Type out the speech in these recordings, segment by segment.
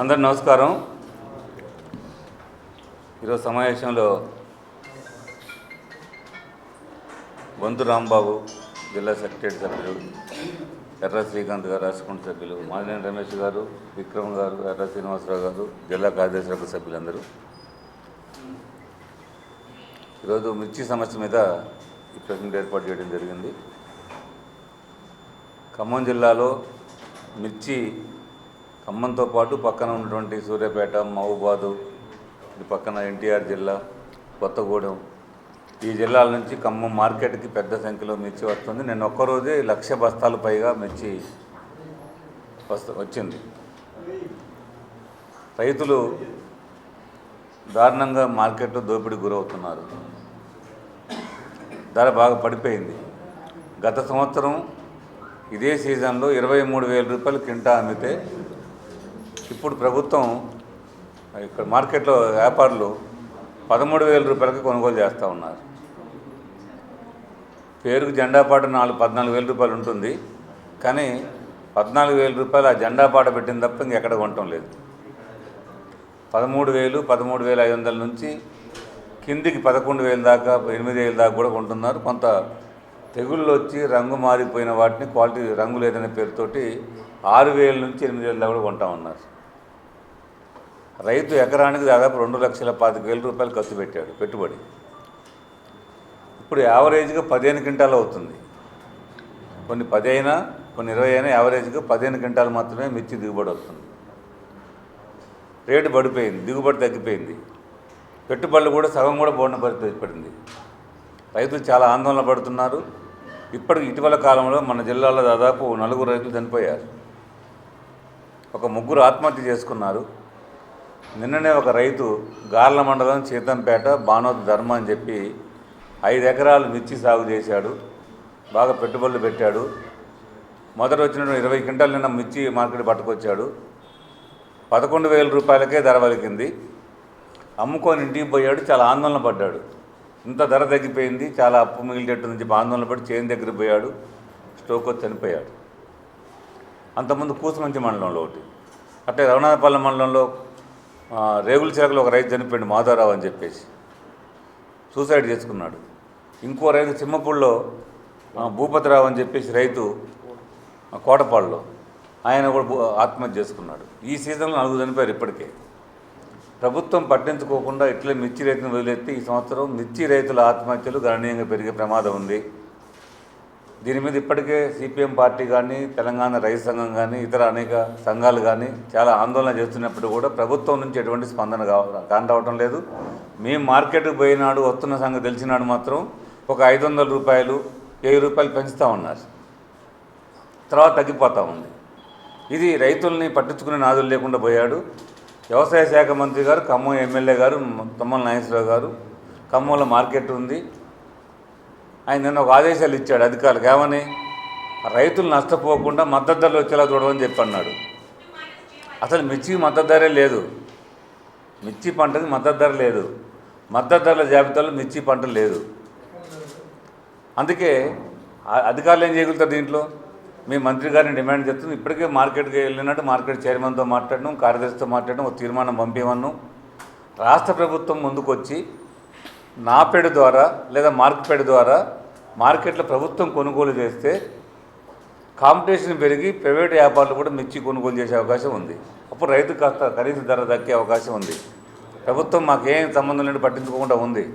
అందరు నమస్కారం. ఈరోజు సమావేశంలో బొంతు రాంబాబు జిల్లా సెక్రటరీ సభ్యులు ఎర్ర శ్రీకాంత్ గారు రాష్ట్రకుంట సభ్యులు మాదినేని రమేష్ గారు విక్రమ్ గారు ఎర్ర శ్రీనివాసరావు గారు జిల్లా కార్యదర్శి సభ్యులందరూ. ఈరోజు మిర్చి సమస్య మీద ఈ ప్రెసిడెంట్ ఏర్పాటు చేయడం జరిగింది. ఖమ్మం జిల్లాలో మిర్చి ఖమ్మంతో పాటు పక్కన ఉన్నటువంటి సూర్యాపేట మహబూబాదు పక్కన ఎన్టీఆర్ జిల్లా కొత్తగూడెం. ఈ జిల్లాల నుంచి ఖమ్మం మార్కెట్కి పెద్ద సంఖ్యలో మిర్చి వస్తుంది. నేను ఒక్కరోజే లక్ష బస్తాలు పైగా మిర్చి వస్తు వచ్చింది. రైతులు దారుణంగా మార్కెట్లో దోపిడీ గురవుతున్నారు. ధర బాగా పడిపోయింది. గత సంవత్సరం ఇదే సీజన్లో ఇరవై మూడు వేల రూపాయలు కింటా అమ్మితే ఇప్పుడు ప్రభుత్వం ఇక్కడ మార్కెట్లో వ్యాపారులు పదమూడు వేల రూపాయలకి కొనుగోలు చేస్తూ ఉన్నారు. పేరుకు జెండా పాట నాలుగు పద్నాలుగు వేల రూపాయలు ఉంటుంది. కానీ పద్నాలుగు వేల రూపాయలు ఆ జెండా పాట పెట్టిన తప్ప ఇంకెక్కడ కొనటం లేదు. పదమూడు వేలు పదమూడు వేల ఐదు వందల నుంచి కిందికి పదకొండు వేల దాకా ఎనిమిది వేల దాకా కూడా కొంటున్నారు. కొంత తెగుళ్ళు వచ్చి రంగు మారిపోయిన వాటిని క్వాలిటీ రంగు లేదనే పేరుతోటి ఆరు వేల నుంచి ఎనిమిది వేల దాకా కూడా కొంటా ఉన్నారు. రైతు ఎకరానికి దాదాపు రెండు లక్షల పాతిక వేల రూపాయలు ఖర్చు పెట్టాడు పెట్టుబడి. ఇప్పుడు యావరేజ్గా పదిహేను క్వింటాలు అవుతుంది. కొన్ని పది అయినా కొన్ని ఇరవై అయినా యావరేజ్గా పదిహేను క్వింటాలు మాత్రమే మిర్చి దిగుబడి వస్తుంది. రేటు పడిపోయింది దిగుబడి తగ్గిపోయింది. పెట్టుబడులు కూడా సగం కూడా పోడిన పరిస్థితి పడింది రైతులు చాలా ఆందోళన పడుతున్నారు. ఇప్పటికి ఇటీవల కాలంలో మన జిల్లాలో దాదాపు నలుగురు రైతులు చనిపోయారు. ఒక ముగ్గురు ఆత్మహత్య చేసుకున్నారు. నిన్ననే ఒక రైతు గార్ల మండలం సీతంపేట బానోత్ ధర్మ అని చెప్పి ఐదు ఎకరాలు మిర్చి సాగు చేశాడు బాగా పెట్టుబడులు పెట్టాడు. మొదట వచ్చిన ఇరవై క్వింటాలు నిన్న మిర్చి మార్కెట్ పట్టుకొచ్చాడు. పదకొండు వేల రూపాయలకే ధర పలికింది. అమ్ముకొని ఇంటికి పోయాడు చాలా ఆందోళన పడ్డాడు. ఇంత ధర తగ్గిపోయింది చాలా అప్పు మిగిలినట్టు నుంచి ఆందోళన పడి చేను దగ్గర పోయాడు స్టోక్ వచ్చి చనిపోయాడు. అంతకుముందు కూసమంచి మండలంలో ఒకటి అట్లే రఘునాథపల్లి మండలంలో రేగుల శాఖలో ఒక రైతు చనిపోయింది మాధారావు అని చెప్పేసి. సూసైడ్ చేసుకున్నాడు. ఇంకో రైతు సింహపూడిలో భూపతిరావు అని చెప్పేసి రైతు కోటపాడులో. ఆయన కూడా భూ- ఆత్మహత్య చేసుకున్నాడు. ఈ సీజన్లో నలుగురు చనిపోయారు ఇప్పటికే. ప్రభుత్వం పట్టించుకోకుండా ఇట్లే మిర్చి రైతును వదిలేస్తే ఈ సంవత్సరం మిర్చి రైతుల ఆత్మహత్యలు గణనీయంగా పెరిగే ప్రమాదం ఉంది. దీని మీద ఇప్పటికే సిపిఎం పార్టీ కానీ తెలంగాణ రైతు సంఘం కానీ ఇతర అనేక సంఘాలు కానీ చాలా ఆందోళన చేస్తున్నప్పుడు కూడా ప్రభుత్వం నుంచి ఎటువంటి స్పందన కాని రావటం లేదు. మేము మార్కెట్కి పోయినాడు వస్తున్న సంగతి తెలిసినాడు మాత్రం ఒక ఐదు వందల రూపాయలు వెయ్యి రూపాయలు పెంచుతూ ఉన్నారు. తర్వాత తగ్గిపోతూ ఉంది. ఇది రైతుల్ని పట్టించుకునే నాదులు లేకుండా పోయాడు. వ్యవసాయ శాఖ మంత్రి గారు ఖమ్మం ఎమ్మెల్యే గారు తమ్మల నాగేశ్వరరావు గారు ఖమ్మంలో మార్కెట్ ఉంది. ఆయన నిన్న ఒక ఆదేశాలు ఇచ్చాడు అధికారులకు ఏమని? రైతులు నష్టపోకుండా మద్దతు ధరలు వచ్చేలా చూడమని చెప్పి అన్నాడు అసలు మిర్చికి మద్దతు ధరే లేదు. మిర్చి పంటకి మద్దతు ధర లేదు. మద్దతు ధరల జాబితాలో మిర్చి పంట లేదు. అందుకే అధికారులు ఏం చేయగలుగుతారు దీంట్లో? మీ మంత్రి గారిని డిమాండ్ చేస్తుంది ఇప్పటికే మార్కెట్కి వెళ్ళినట్టు మార్కెట్ చైర్మన్తో మాట్లాడడం కార్యదర్శితో మాట్లాడడం ఒక తీర్మానం పంపించమన్నాం రాష్ట్ర ప్రభుత్వం ముందుకొచ్చి నాపేడు ద్వారా లేదా మార్క్పేడు ద్వారా మార్కెట్లో ప్రభుత్వం కొనుగోలు చేస్తే కాంపిటీషన్ పెరిగి ప్రైవేట్ వ్యాపారులు కూడా మిర్చి కొనుగోలు చేసే అవకాశం ఉంది. అప్పుడు రైతు కాస్త ఖరీదు ధర దక్కే అవకాశం ఉంది. ప్రభుత్వం మాకేం సంబంధం లేని పట్టించుకోకుండా ఉంది.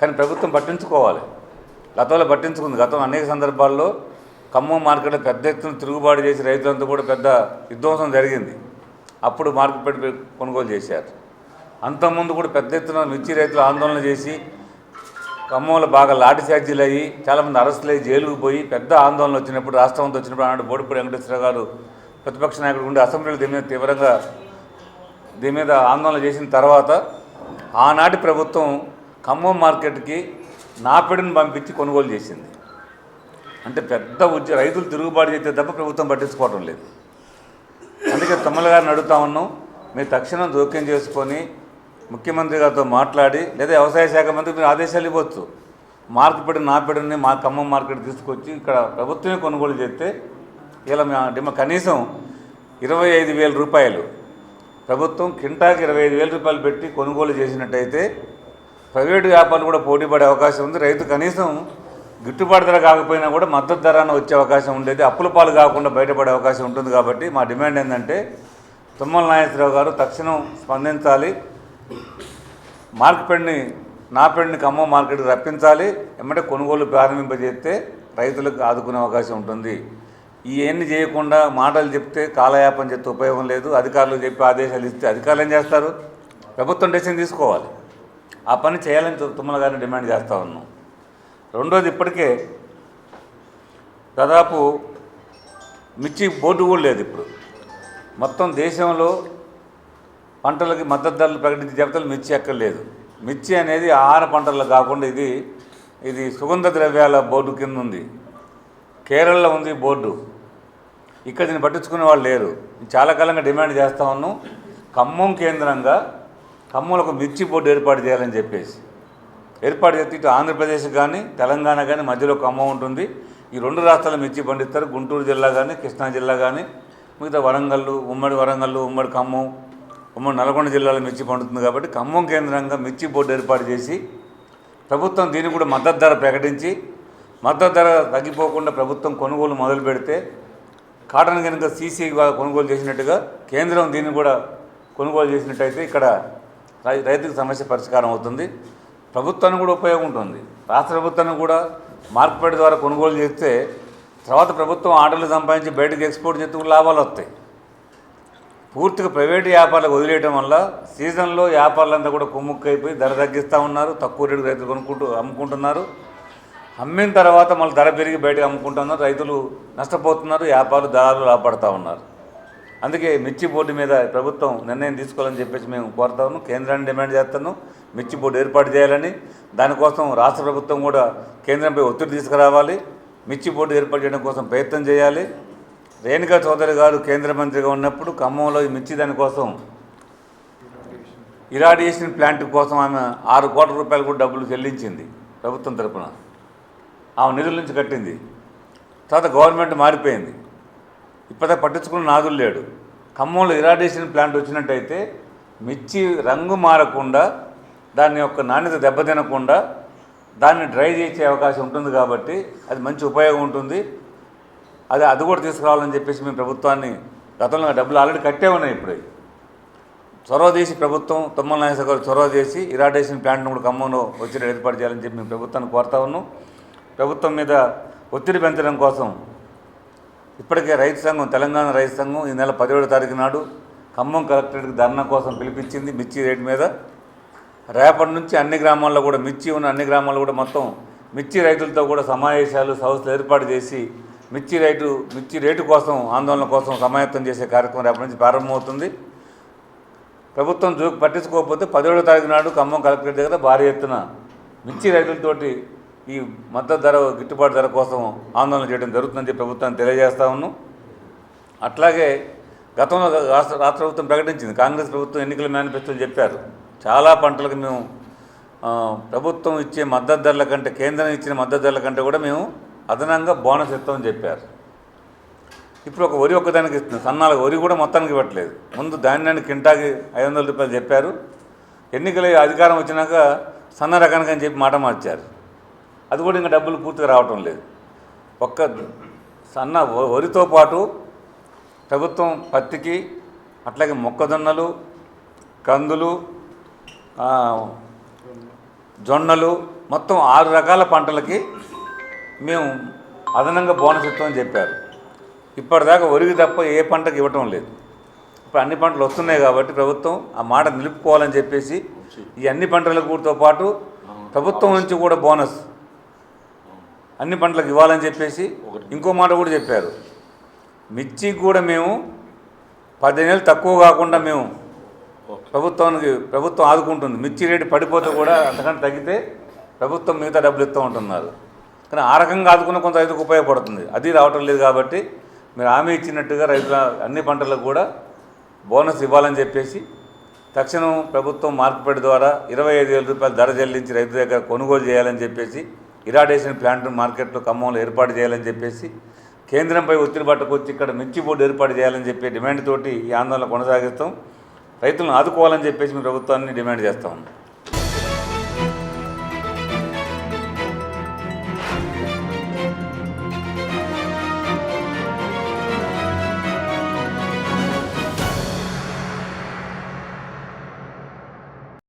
కానీ ప్రభుత్వం పట్టించుకోవాలి. గతంలో పట్టించుకుంది. గతం అనేక సందర్భాల్లో ఖమ్మం మార్కెట్లో పెద్ద ఎత్తున తిరుగుబాటు చేసి రైతులంతా కూడా పెద్ద విధ్వంసం జరిగింది. అప్పుడు మార్కెట్ పెట్టి కొనుగోలు చేశారు. అంతకుముందు కూడా పెద్ద ఎత్తున మిర్చి రైతులు ఆందోళన చేసి ఖమ్మంలో బాగా లాఠీ చార్జీలు అయ్యి చాలామంది అరెస్టులు అయ్యి జైలుకు పోయి పెద్ద ఆందోళన వచ్చినప్పుడు రాష్ట్రంతో వచ్చినప్పుడు ఆనాడు బోడిపూడి వెంకటేశ్వర గారు. ప్రతిపక్ష నాయకుడు ఉండి అసెంబ్లీలో దీని మీద తీవ్రంగా దీని మీద ఆందోళన చేసిన తర్వాత ఆనాటి ప్రభుత్వం ఖమ్మం మార్కెట్కి నాపెడుని పంపించి కొనుగోలు చేసింది. అంటే పెద్ద ఉద్య రైతులు తిరుగుబాటు చేస్తే తప్ప ప్రభుత్వం పట్టించుకోవటం లేదు. అందుకే తమ్ముల గారిని అడుగుతా ఉన్నాం మీరు తక్షణం జోక్యం చేసుకొని ముఖ్యమంత్రి గారితో మాట్లాడి లేదా వ్యవసాయ శాఖ మంత్రి మీరు ఆదేశాలు ఇవ్వచ్చు. మార్కెట్ నాపేడని మా ఖమ్మం మార్కెట్ తీసుకొచ్చి ఇక్కడ ప్రభుత్వమే కొనుగోలు చేస్తే ఇలా మేము డిమ కనీసం ఇరవై ఐదు వేల రూపాయలు. ప్రభుత్వం కింటాకి ఇరవై ఐదు వేల రూపాయలు పెట్టి కొనుగోలు చేసినట్టయితే ప్రైవేటు వ్యాపారులు కూడా పోటీ పడే అవకాశం ఉంది. రైతు కనీసం గిట్టుబాటు ధర కాకపోయినా కూడా మద్దతు ధరన వచ్చే అవకాశం ఉండేది. అప్పుల పాలు కాకుండా బయటపడే అవకాశం ఉంటుంది కాబట్టి మా డిమాండ్ ఏంటంటే తుమ్మల నాగేశ్వరరావు గారు తక్షణం స్పందించాలి. మార్కెట్ని నాపెండ్ని ఖమ్మం మార్కెట్కి రప్పించాలి ఎమ్మటే కొనుగోలు ప్రారంభింపజేస్తే రైతులకు ఆదుకునే అవకాశం ఉంటుంది. ఇవన్నీ చేయకుండా మాటలు చెప్తే కాలయాపం చెప్తే ఉపయోగం లేదు. అధికారులు చెప్పి ఆదేశాలు ఇస్తే అధికారులు ఏం చేస్తారు? ప్రభుత్వం డెసిషన్ తీసుకోవాలి. ఆ పని చేయాలని తుమ్మల గారిని డిమాండ్ చేస్తూ ఉన్నాం. రెండోది ఇప్పటికే దాదాపు మిర్చి బోర్డు కూడా లేదు ఇప్పుడు. మొత్తం దేశంలో పంటలకి మద్దతు ధరలు ప్రకటించే జాబితాలు మిర్చి ఎక్కర్లేదు. మిర్చి అనేది ఆహార పంటల్లో కాకుండా ఇది ఇది సుగంధ ద్రవ్యాల బోర్డు కింద ఉంది కేరళలో ఉంది బోర్డు. ఇక్కడ దీన్ని పట్టించుకునే వాళ్ళు లేరు. చాలా కాలంగా డిమాండ్ చేస్తా ఉన్నాం. ఖమ్మం కేంద్రంగా ఖమ్మంలో ఒక మిర్చి బోర్డు ఏర్పాటు చేయాలని చెప్పేసి. ఏర్పాటు చేస్తే ఇటు ఆంధ్రప్రదేశ్ కానీ తెలంగాణ కానీ మధ్యలో ఖమ్మం ఉంటుంది. ఈ రెండు రాష్ట్రాల మిర్చి పండిస్తారు. గుంటూరు జిల్లా కానీ కృష్ణా జిల్లా కానీ మిగతా వరంగల్ ఉమ్మడి వరంగల్ ఉమ్మడి ఖమ్మం ఖమ్మం నల్గొండ జిల్లాలో మిర్చి పండుతుంది కాబట్టి ఖమ్మం కేంద్రంగా మిర్చి బోర్డు ఏర్పాటు చేసి ప్రభుత్వం దీనికి కూడా మద్దతు ధర ప్రకటించి మద్దతు ధర తగ్గిపోకుండా ప్రభుత్వం కొనుగోలు మొదలు పెడితే కాటన్ కనుక సీసీ కొనుగోలు చేసినట్టుగా కేంద్రం దీన్ని కూడా కొనుగోలు చేసినట్టయితే ఇక్కడ రై- రైతుకు సమస్య పరిష్కారం అవుతుంది. ప్రభుత్వానికి కూడా ఉపయోగం ఉంటుంది. రాష్ట్ర ప్రభుత్వానికి కూడా మార్కెట్ ద్వారా కొనుగోలు చేస్తే తర్వాత ప్రభుత్వం ఆటలు సంపాదించి బయటకు ఎక్స్పోర్ట్ చేస్తే లాభాలు వస్తాయి. పూర్తిగా ప్రైవేటు వ్యాపారాలకు వదిలేయడం వల్ల సీజన్లో వ్యాపారులంతా కూడా కుమ్ముక్కైపోయి ధర తగ్గిస్తూ ఉన్నారు. తక్కువ రేటు రైతులు కొనుక్కుంటూ అమ్ముకుంటున్నారు. అమ్మిన తర్వాత మళ్ళీ ధర పెరిగి బయటకు అమ్ముకుంటున్నారు. రైతులు నష్టపోతున్నారు. వ్యాపారులు దళాలు లాభపడతా ఉన్నారు. అందుకే మిర్చి బోర్డు మీద ప్రభుత్వం నిర్ణయం తీసుకోవాలని చెప్పేసి మేము కోరుతాము కేంద్రాన్ని డిమాండ్ చేస్తాను మిర్చి బోర్డు ఏర్పాటు చేయాలని. దానికోసం రాష్ట్ర ప్రభుత్వం కూడా కేంద్రంపై ఒత్తిడి తీసుకురావాలి. మిర్చి బోర్డు ఏర్పాటు చేయడం కోసం ప్రయత్నం చేయాలి. రేణుకా చౌదరి గారు కేంద్ర మంత్రిగా ఉన్నప్పుడు ఖమ్మంలో మిర్చి మిర్చి దానికోసం ఇరాడియేషన్ ప్లాంట్ కోసం ఆమె ఆరు కోట్ల రూపాయలు కూడా డబ్బులు చెల్లించింది ప్రభుత్వం తరపున. ఆమె నిధుల నుంచి కట్టింది. తర్వాత గవర్నమెంట్ మారిపోయింది. ఇప్పటిదాకా పట్టించుకున్న నాదులు లేడు. ఖమ్మంలో ఇరాడియేషన్ ప్లాంట్ వచ్చినట్టయితే మిర్చి రంగు మారకుండా దాని యొక్క నాణ్యత దెబ్బతినకుండా దాన్ని డ్రై చేసే అవకాశం ఉంటుంది కాబట్టి అది మంచి ఉపయోగం ఉంటుంది. అదే అది కూడా తీసుకురావాలని చెప్పేసి మేము ప్రభుత్వాన్ని గతంలో డబ్బులు ఆల్రెడీ కట్టే ఉన్నాయి ఇప్పుడు. చొరవ చేసి ప్రభుత్వం తుమ్మల నాయస గారు చొరవ చేసి ఇరాడేషన్ ప్లాంట్ను కూడా ఖమ్మంలో వచ్చి ఏర్పాటు చేయాలని చెప్పి మేము ప్రభుత్వాన్ని కోరుతా ఉన్నాం. ప్రభుత్వం మీద ఒత్తిడి పెంచడం కోసం ఇప్పటికే రైతు సంఘం తెలంగాణ రైతు సంఘం ఈ నెల పదిహేడో తారీఖు నాడు ఖమ్మం కలెక్టరేట్కి ధర్నా కోసం పిలిపించింది మిర్చి రేటు మీద. రేపటి నుంచి అన్ని గ్రామాల్లో కూడా మిర్చి ఉన్న అన్ని గ్రామాల్లో కూడా మొత్తం మిర్చి రైతులతో కూడా సమావేశాలు సంస్థలు ఏర్పాటు చేసి మిర్చి రైటు మిర్చి రేటు కోసం ఆందోళన కోసం సమాయత్తం చేసే కార్యక్రమం రేపటి నుంచి ప్రారంభమవుతుంది. ప్రభుత్వం జూ పట్టించుకోకపోతే పదిహేడో తారీఖు నాడు ఖమ్మం కలెక్టర్ దగ్గర భారీ ఎత్తున మిర్చి రైతులతోటి ఈ మద్దతు ధర గిట్టుబాటు ధర కోసం ఆందోళన చేయడం జరుగుతుందని చెప్పి ప్రభుత్వాన్ని తెలియజేస్తా ఉన్నాం. అట్లాగే గతంలో రాష్ట్ర రాష్ట్ర ప్రభుత్వం ప్రకటించింది. కాంగ్రెస్ ప్రభుత్వం ఎన్నికల మేనిఫెస్టోలు చెప్పారు. చాలా పంటలకు మేము ప్రభుత్వం ఇచ్చే మద్దతు ధరల కంటే కేంద్రం ఇచ్చిన మద్దతు ధరల కంటే కూడా మేము అదనంగా బోనస్ ఇస్తామని చెప్పారు. ఇప్పుడు ఒక వరి ఒక్కదానికి ఇస్తుంది సన్నాలకు వరి కూడా మొత్తానికి ఇవ్వట్లేదు. ముందు ధాన్యాన్ని కింటాకి ఐదు వందల రూపాయలు చెప్పారు. ఎన్నికలు అధికారం వచ్చినాక సన్న రకానికి అని చెప్పి మాట మార్చారు. అది కూడా ఇంకా డబ్బులు పూర్తిగా రావటం లేదు. ఒక్క సన్న వ- వరితో పాటు ప్రభుత్వం పత్తికి అట్లాగే మొక్కజొన్నలు కందులు జొన్నలు మొత్తం ఆరు రకాల పంటలకి మేము అదనంగా బోనస్ ఇస్తామని చెప్పారు. ఇప్పటిదాకా వరికి తప్ప ఏ పంటకి ఇవ్వటం లేదు. ఇప్పుడు అన్ని పంటలు వస్తున్నాయి కాబట్టి ప్రభుత్వం ఆ మాట నిలుపుకోవాలని చెప్పేసి ఈ అన్ని పంటలతో పాటు ప్రభుత్వం నుంచి కూడా బోనస్ అన్ని పంటలకు ఇవ్వాలని చెప్పేసి ఇంకో మాట కూడా చెప్పారు. మిర్చి కూడా మేము పదిహేను తక్కువ కాకుండా మేము ప్రభుత్వానికి ప్రభుత్వం ఆదుకుంటుంది. మిర్చి రేటు పడిపోతే కూడా అంతకంటే తగ్గితే ప్రభుత్వం మిగతా డబ్బులు ఇస్తూ ఉంటున్నారు. కానీ ఆ రకంగా ఆదుకున్న కొంత రైతుకు ఉపయోగపడుతుంది. అది రావటం లేదు కాబట్టి మీరు హామీ ఇచ్చినట్టుగా రైతుల అన్ని పంటలకు కూడా బోనస్ ఇవ్వాలని చెప్పేసి తక్షణం ప్రభుత్వం మార్కెట్ ద్వారా ఇరవై ఐదు వేల రూపాయల ధర చెల్లించి రైతు దగ్గర కొనుగోలు చేయాలని చెప్పేసి ఇరాడేషన్ ప్లాంట్ మార్కెట్లో ఖమ్మంలో ఏర్పాటు చేయాలని చెప్పేసి కేంద్రంపై ఒత్తిడి పట్టుకొచ్చి ఇక్కడ మిర్చి బోర్డు ఏర్పాటు చేయాలని చెప్పి డిమాండ్ తోటి ఈ ఆందోళన కొనసాగిస్తాం. రైతులను ఆదుకోవాలని చెప్పేసి మీ ప్రభుత్వాన్ని డిమాండ్ చేస్తా ఉన్నాం.